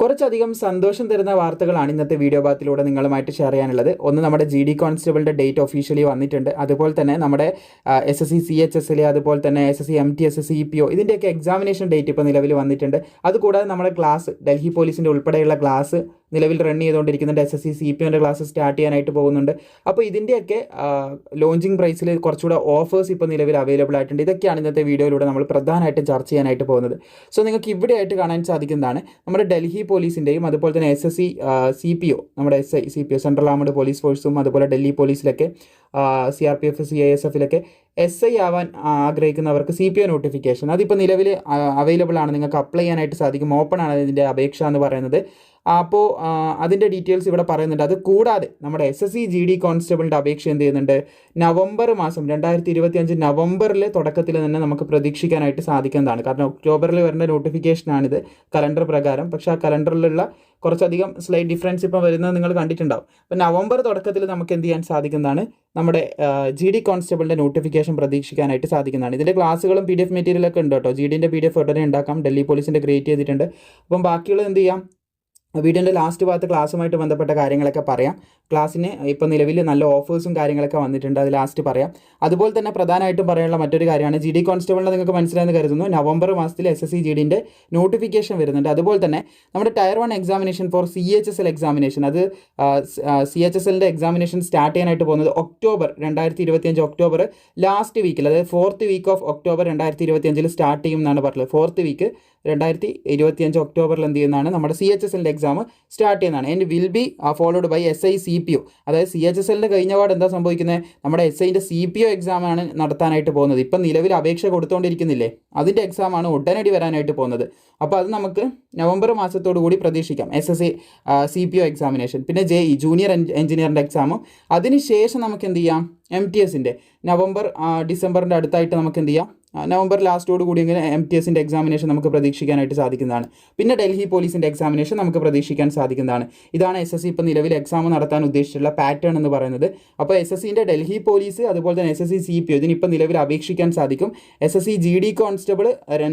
കുറച്ചധികം സന്തോഷം തരുന്ന വാർത്തകളാണ് ഇന്നത്തെ വീഡിയോ ഭാഗത്തിലൂടെ നിങ്ങളുമായിട്ട് ഷെയർ ചെയ്യാനുള്ളത്. ഒന്ന് നമ്മുടെ ജി ഡി കോൺസ്റ്റബിളിന്റെ ഡേറ്റ് ഒഫീഷ്യലി വന്നിട്ടുണ്ട്. അതുപോലെ തന്നെ നമ്മുടെ S S C C H S L അതുപോലെ തന്നെ S S C M T S S S C P ഇതിന്റെയൊക്കെ എക്സാമിനേഷൻ ഡേറ്റ് ഇപ്പോൾ നിലവിൽ വന്നിട്ടുണ്ട്. അതുകൂടാതെ നമ്മുടെ ക്ലാസ് ഡൽഹി പോലീസിന്റെ ഉൾപ്പെടെയുള്ള ക്ലാസ് നിലവിൽ run ചെയ്തുകൊണ്ടിരിക്കുന്നുണ്ട്. S S C C P ഒന്റെ class start ചെയ്യാനായിട്ട് പോകുന്നുണ്ട്. അപ്പോൾ ഇതിന്റെയൊക്കെ ലോഞ്ചിങ് പ്രൈസിൽ കുറച്ചുകൂടെ ഓഫേഴ്സ് ഇപ്പോൾ നിലവിൽ അവൈലബിൾ ആയിട്ടുണ്ട്. ഇതൊക്കെയാണ് ഇന്നത്തെ വീഡിയോയിലൂടെ നമ്മൾ പ്രധാനമായിട്ടും ചർച്ച ചെയ്യാനായിട്ട് പോകുന്നത്. സോ നിങ്ങൾക്ക് ഇവിടെയായിട്ട് കാണാൻ സാധിക്കുന്നതാണ് നമ്മുടെ ഡൽഹി പോലീസിന്റെയും അതുപോലെ തന്നെ S S C C P O നമ്മുടെ S I C P O central armed police ഫോഴ്സും അതുപോലെ Delhi പോലീസിലൊക്കെ C R P F C I S എഫിലൊക്കെ S I ആവാൻ ആഗ്രഹിക്കുന്നവർക്ക് സി പി ഒ നോട്ടിഫിക്കേഷൻ അതിപ്പോൾ നിലവിൽ അവൈലബിൾ ആണ്. നിങ്ങൾക്ക് അപ്ലൈ ചെയ്യാനായിട്ട് സാധിക്കും. ഓപ്പൺ ആണ് ഇതിന്റെ അപേക്ഷ എന്ന് പറയുന്നത്. അപ്പോൾ അതിന്റെ ഡീറ്റെയിൽസ് ഇവിടെ പറയുന്നുണ്ട്. അത് കൂടാതെ നമ്മുടെ S S C G D കോൺസ്റ്റബിളിന്റെ അപേക്ഷ എന്ത് ചെയ്യുന്നുണ്ട്? നവംബർ മാസം രണ്ടായിരത്തി ഇരുപത്തി അഞ്ച് നവംബറിൽ തുടക്കത്തിൽ തന്നെ നമുക്ക് പ്രതീക്ഷിക്കാനായിട്ട് സാധിക്കുന്നതാണ്. കാരണം ഒക്ടോബറിൽ വരുന്ന നോട്ടിഫിക്കേഷനാണിത് കലണ്ടർ പ്രകാരം. പക്ഷെ ആ കലണ്ടറിലുള്ള കുറച്ചധികം സ്ലൈറ്റ് ഡിഫറൻസ് ഇപ്പോൾ വരുന്നത് നിങ്ങൾ കണ്ടിട്ടുണ്ടാവും. അപ്പോൾ നവംബർ തുടക്കത്തിൽ നമുക്ക് എന്ത് ചെയ്യാൻ സാധിക്കുന്നതാണ്? നമ്മുടെ ജി ഡി കോൺസ്റ്റബിളിന്റെ നോട്ടിഫിക്കേഷൻ പ്രതീക്ഷിക്കാനായിട്ട് സാധിക്കുന്നതാണ്. ഇതിന്റെ ക്ലാസ്സുകളും പി ഡി എഫ് മെറ്റീരിയലൊക്കെ ഉണ്ട് കേട്ടോ. ജി ഡിന്റെ പി ഡി എഫ് ഉടനെ ഉണ്ടാക്കാം. ഡൽഹി പോലീസിന്റെ ക്രിയേറ്റ് ചെയ്തിട്ടുണ്ട്. അപ്പം ബാക്കിയുള്ളത് എന്ത് ചെയ്യാം? വീഡിയോന്റെ ലാസ്റ്റ് ഭാഗത്ത് ക്ലാസ്സുമായിട്ട് ബന്ധപ്പെട്ട കാര്യങ്ങളൊക്കെ പറയാം. ക്ലാസ്സിന് ഇപ്പോൾ നിലവിൽ നല്ല ഓഫേഴ്സും കാര്യങ്ങളൊക്കെ വന്നിട്ടുണ്ട് അത് ലാസ്റ്റ് പറയാം. അതുപോലെ തന്നെ പ്രധാനമായിട്ടും പറയാനുള്ള മറ്റൊരു കാര്യമാണ് ജി ഡി കോൺസ്റ്റബിളിനെ നിങ്ങൾക്ക് മനസ്സിലായെന്ന് കരുതുന്നു. നവംബർ മാസത്തിൽ എസ് എസ് സി ജി ഡിന്റെ നോട്ടിഫിക്കേഷൻ വരുന്നുണ്ട്. അതുപോലെ തന്നെ നമ്മുടെ tier one examination for C H S L examination അത് സി എച്ച് എസ് എല്ലിന്റെ എക്സാമിനേഷൻ സ്റ്റാർട്ട് ചെയ്യാനായിട്ട് പോകുന്നത് ഒക്ടോബർ രണ്ടായിരത്തി ഇരുപത്തിയഞ്ച് ഒക്ടോബർ ലാസ്റ്റ് വീക്കിൽ അതായത് ഫോർത്ത് വീക്ക് ഓഫ് ഒക്ടോബർ രണ്ടായിരത്തി ഇരുപത്തിയഞ്ചിൽ സ്റ്റാർട്ട് ചെയ്യും എന്നാണ് പറഞ്ഞത്. ഫോർത്ത് വീക്ക് രണ്ടായിരത്തി ഇരുപത്തിയഞ്ച് ഒക്ടോബറിൽ എന്ത് ചെയ്യുന്നതാണ് നമ്മുടെ സി എച്ച് എസ് എല്ലിന്റെ എക്സാം സ്റ്റാർട്ട് ചെയ്യുന്നതാണ്. And will be followed by S I C P O അതായത് സി എച്ച് എസ് എല്ലിന്റെ കഴിഞ്ഞ പാട് എന്താ സംഭവിക്കുന്നത് നമ്മുടെ എസ് ഐന്റെ സി പി ഒ എക്സാമാണ് നടത്താനായിട്ട് പോകുന്നത്. ഇപ്പം നിലവിൽ അപേക്ഷ കൊടുത്തുകൊണ്ടിരിക്കുന്നില്ലേ അതിന്റെ എക്സാമാണ് ഉടനടി വരാനായിട്ട് പോകുന്നത്. അപ്പോൾ അത് നമുക്ക് നവംബർ മാസത്തോടു കൂടി പ്രതീക്ഷിക്കാം. S S C C P O examination പിന്നെ ജെ ഇ ജൂനിയർ എഞ്ചിനീയറിന്റെ എക്സാമും അതിനുശേഷം നമുക്ക് എന്ത് ചെയ്യാം? എം ടി എസിന്റെ നവംബർ ഡിസംബറിന്റെ അടുത്തായിട്ട് നമുക്ക് എന്ത് ചെയ്യാം? നവംബർ ലാസ്റ്റോട് കൂടി ഇങ്ങനെ എം ടി എസിന്റെ എക്സാമിനേഷൻ നമുക്ക് പ്രതീക്ഷിക്കാനായിട്ട് സാധിക്കുന്നതാണ്. പിന്നെ ഡൽഹി പോലീസിന്റെ എക്സാമിനേഷൻ നമുക്ക് പ്രതീക്ഷിക്കാൻ സാധിക്കുന്നതാണ്. ഇതാണ് എസ് എസ് സി ഇപ്പോൾ നിലവിൽ എക്സാം നടത്താൻ ഉദ്ദേശിച്ചിട്ടുള്ള പാറ്റേൺ എന്ന് പറയുന്നത്. അപ്പോൾ എസ് എസ് സിന്റെ ഡൽഹി പോലീസ് അതുപോലെ തന്നെ S S C C P ഇതിനിപ്പോൾ നിലവിൽ അപേക്ഷിക്കാൻ സാധിക്കും. S S C G D constable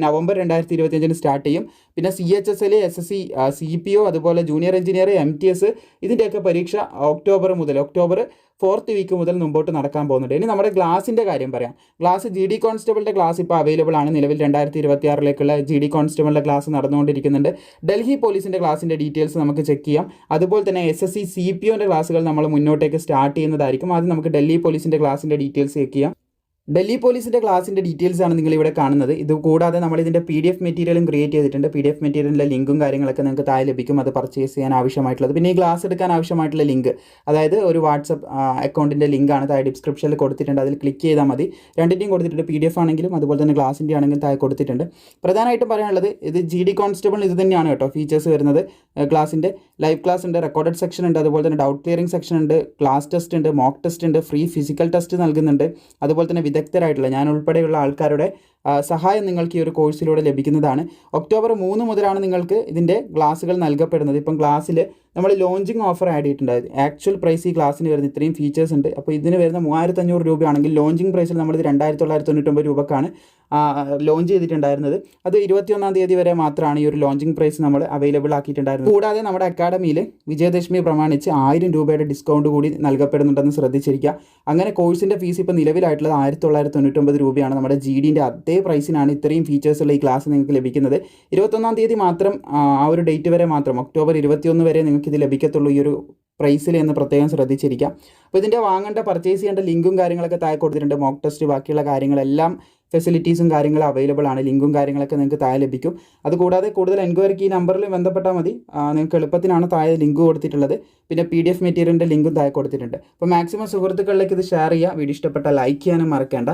November രണ്ടായിരത്തി ഇരുപത്തിയഞ്ചിന് സ്റ്റാർട്ട് ചെയ്യും. പിന്നെ C H S L S S C C P O അതുപോലെ junior engineer M T S ഇതിന്റെയൊക്കെ പരീക്ഷ ഒക്ടോബർ മുതൽ ഒക്ടോബർ ഫോർത്ത് വീക്ക് മുതൽ മുമ്പോട്ട് നടക്കാൻ പോകുന്നുണ്ട്. ഇനി നമ്മുടെ ഗ്ലാസിന്റെ കാര്യം പറയാം. ഗ്ലാസ് ജി ഡി കോൺസ്റ്റബിളിന്റെ ക്ലാസ് ഇപ്പോൾ അവൈലബിൾ ആണ്. നിലവിൽ രണ്ടായിരത്തി ഇരുപത്തി ആറിലേക്കുള്ള ജി ഡി കോൺസ്റ്റബിളിന്റെ ക്ലാസ് നടന്നുകൊണ്ടിരിക്കുന്നുണ്ട്. ഡൽഹി പോലീസിന്റെ ക്ലാസിന്റെ ഡീറ്റെയിൽസ് നമുക്ക് ചെക്ക് ചെയ്യാം. അതുപോലെ തന്നെ S S C C P ഒന്റെ ക്ലാസ്സുകൾ നമ്മൾ മുന്നോട്ടേക്ക് സ്റ്റാർട്ട് ചെയ്യുന്നതായിരിക്കും. ആദ്യം നമുക്ക് ഡൽഹി പോലീസിന്റെ ക്ലാസിന്റെ ഡീറ്റെയിൽസ് ചെക്ക് ചെയ്യാം. ഡൽഹി പോലീസിന്റെ ക്ലാസിന്റെ ഡീറ്റെയിൽസ് ആണ് നിങ്ങൾ ഇവിടെ കാണുന്നത്. ഇത് കൂടാതെ നമ്മൾ ഇതിന്റെ പി ഡി എഫ് മെറ്റീരിയലും ക്രിയേറ്റ് ചെയ്തിട്ടുണ്ട്. പി ഡി എഫ് മെറ്റീരിയലിന്റെ ലിങ്കും കാര്യങ്ങളൊക്കെ നിങ്ങൾക്ക് താഴെ ലഭിക്കും. അത് പർച്ചേസ് ചെയ്യാൻ ആവശ്യമായിട്ടുള്ളത്. പിന്നെ ഈ ക്ലാസ് എടുക്കാൻ ആവശ്യമായിട്ടുള്ള ലിങ്ക് അതായത് ഒരു വാട്സപ്പ് അക്കൗണ്ടിന്റെ ലിങ്കാണ് താഴെ ഡിസ്ക്രിപ്ഷനിൽ കൊടുത്തിട്ടുണ്ട്. അതിൽ ക്ലിക്ക് ചെയ്താൽ മതി. രണ്ടിന്റെയും കൊടുത്തിട്ടുണ്ട് പി ഡി എഫ് ആണെങ്കിലും അതുപോലെ തന്നെ ക്ലാസിന്റെ ആണെങ്കിലും താഴെ കൊടുത്തിട്ടുണ്ട്. പ്രധാനമായിട്ടും പറയാനുള്ളത് ഇത് ജി ഡി കോൺസ്റ്റബിൾ ഇത് തന്നെയാണ് കേട്ടോ ഫീച്ചേഴ്സ് വരുന്നത്. ക്ലാസിന്റെ ലൈവ് ക്ലാസ് ഉണ്ട് റെക്കോർഡഡ് സെക്ഷൻ ഉണ്ട് അതുപോലെ തന്നെ ഡൗട്ട് ക്ലിയറിംഗ് സെക്ഷൻ ഉണ്ട് ക്ലാസ് ടെസ്റ്റ് ഉണ്ട് മോക്ക് ടെസ്റ്റ് ഉണ്ട് ഫ്രീ ഫിസിക്കൽ ടെസ്റ്റ് നൽകുന്നുണ്ട്. അതുപോലെ തന്നെ വിദഗ്ധരായിട്ടുള്ള ഞാൻ ഉൾപ്പെടെയുള്ള ആൾക്കാരുടെ സഹായം നിങ്ങൾക്ക് ഈ ഒരു കോഴ്സിലൂടെ ലഭിക്കുന്നതാണ്. ഒക്ടോബർ മൂന്ന് മുതലാണ് നിങ്ങൾക്ക് ഇതിന്റെ ഗ്ലാസ്സുകൾ നൽകപ്പെടുന്നത്. ഇപ്പം ഗ്ലാസ്സിൽ നമ്മൾ ലോഞ്ചിങ് ഓഫർ ആഡ് ചെയ്തിട്ടുണ്ട്. ആക്ച്വൽ പ്രൈസ് ഈ ക്ലാസ്സിന് വരുന്ന ഇത്രയും ഫീച്ചേഴ്സ് ഉണ്ട്. അപ്പോൾ ഇതിന് വരുന്ന മൂവായിരത്തഞ്ഞൂറ് രൂപയാണെങ്കിൽ ലോഞ്ചിങ് പ്രൈസിൽ നമ്മളിത് രണ്ടായിരത്തി തൊള്ളായിരത്തി തൊണ്ണൂറ്റൊമ്പത് രൂപക്കാണ്. ലോഞ്ച് ചെയ്തിട്ടുണ്ടായിരുന്നത്. അത് ഇരുപത്തിയൊന്നാം തീയതി വരെ മാത്രമാണ് ഈ ഒരു ലോഞ്ചിങ് പ്രൈസ് നമ്മൾ അവൈലബിൾ ആക്കിയിട്ടുണ്ടായിരുന്നത്. കൂടാതെ നമ്മുടെ അക്കാഡമിയിൽ വിജയദശമി പ്രമാണിച്ച് ആയിരം രൂപയുടെ ഡിസ്കൗണ്ട് കൂടി നൽകപ്പെടുന്നുണ്ടെന്ന് ശ്രദ്ധിച്ചിരിക്കുക. അങ്ങനെ കോഴ്സിന്റെ ഫീസ് ഇപ്പോൾ നിലവിലായിട്ടുള്ളത് ആയിരത്തി തൊള്ളായിരത്തി തൊണ്ണൂറ്റൊമ്പത് രൂപയാണ്. നമ്മുടെ ജി ഡിന്റെ അതേ പ്രൈസിനാണ് ഇത്രയും ഫീച്ചേഴ്സുള്ള ഈ ക്ലാസ് നിങ്ങൾക്ക് ലഭിക്കുന്നത്. ഇരുപത്തൊന്നാം തീയതി മാത്രം ആ ഒരു ഡേറ്റ് വരെ മാത്രം ഒക്ടോബർ ഇരുപത്തിയൊന്ന് വരെ നിങ്ങൾക്ക് ഇത് ലഭിക്കത്തുള്ളൂ ഈ ഒരു പ്രൈസിൽ എന്ന് പ്രത്യേകം ശ്രദ്ധിച്ചിരിക്കാം. അപ്പോൾ ഇതിന്റെ വാങ്ങേണ്ട പർച്ചേസ് ചെയ്യേണ്ട ലിങ്കും കാര്യങ്ങളൊക്കെ താഴെ കൊടുത്തിട്ടുണ്ട്. മോക്ക് ടെസ്റ്റ് ബാക്കിയുള്ള കാര്യങ്ങളെല്ലാം ഫെസിലിറ്റീസും കാര്യങ്ങളും അവൈലബിൾ ആണ്. ലിങ്കും കാര്യങ്ങളൊക്കെ നിങ്ങൾക്ക് താഴെ ലഭിക്കും. അതുകൂടാതെ കൂടുതൽ എൻക്വയറിക്ക് ഈ നമ്പറിൽ ബന്ധപ്പെട്ടാൽ മതി. നിങ്ങൾക്ക് എളുപ്പത്തിനാണ് താഴെ ലിങ്ക് കൊടുത്തിട്ടുള്ളത്. പിന്നെ പി ഡി എഫ് മെറ്റീരിയലിന്റെ ലിങ്കും താഴെ കൊടുത്തിട്ടുണ്ട്. അപ്പോൾ മാക്സിമം സുഹൃത്തുക്കളിലേക്ക് ഇത് ഷെയർ ചെയ്യുക വീഡിയോ ഇഷ്ടപ്പെട്ട ലൈക്ക് ചെയ്യാനും മറക്കേണ്ട.